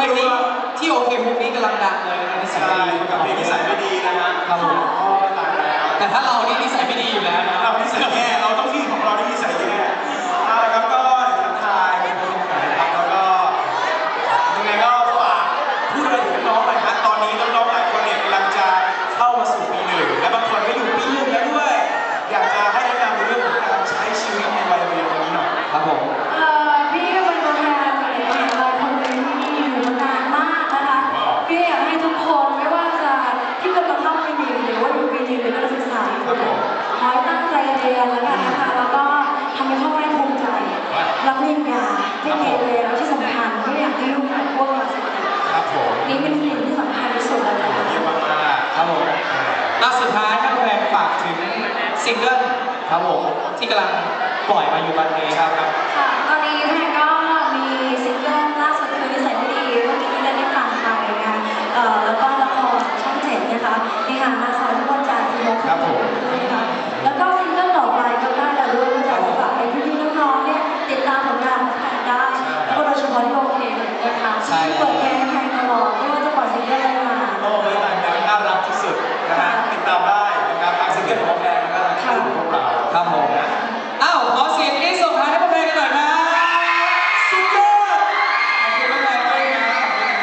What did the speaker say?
เพลงนี้ที่โอเคมูฟี่กำลังดังเลยนะนิสัยกับพี่นิสัยไม่ดีนะฮะครับผมแต่ถ้าเรานี่นิสัยไม่ดีอยู่แล้วเรานิสัยแย่ นแล้วกันนะคะแล้วก็ทำให้พ่อแม่ภูมิใจ รับปริญญาให้เกรดเรียนแล้วที่สำคัญไม่อยากให้ลูกพวกเราเสียใจครับผมนี่เป็นสิ่งที่สำคัญที่สุดแล้วกันเยี่ยมมากๆครับผมล่าสุดท้ายครับแพงฝากถึงซิงเกิลครับผมที่กำลังปล่อยมาอยู่ตอนนี้ครับครับค่ะตอนนี้แพงก็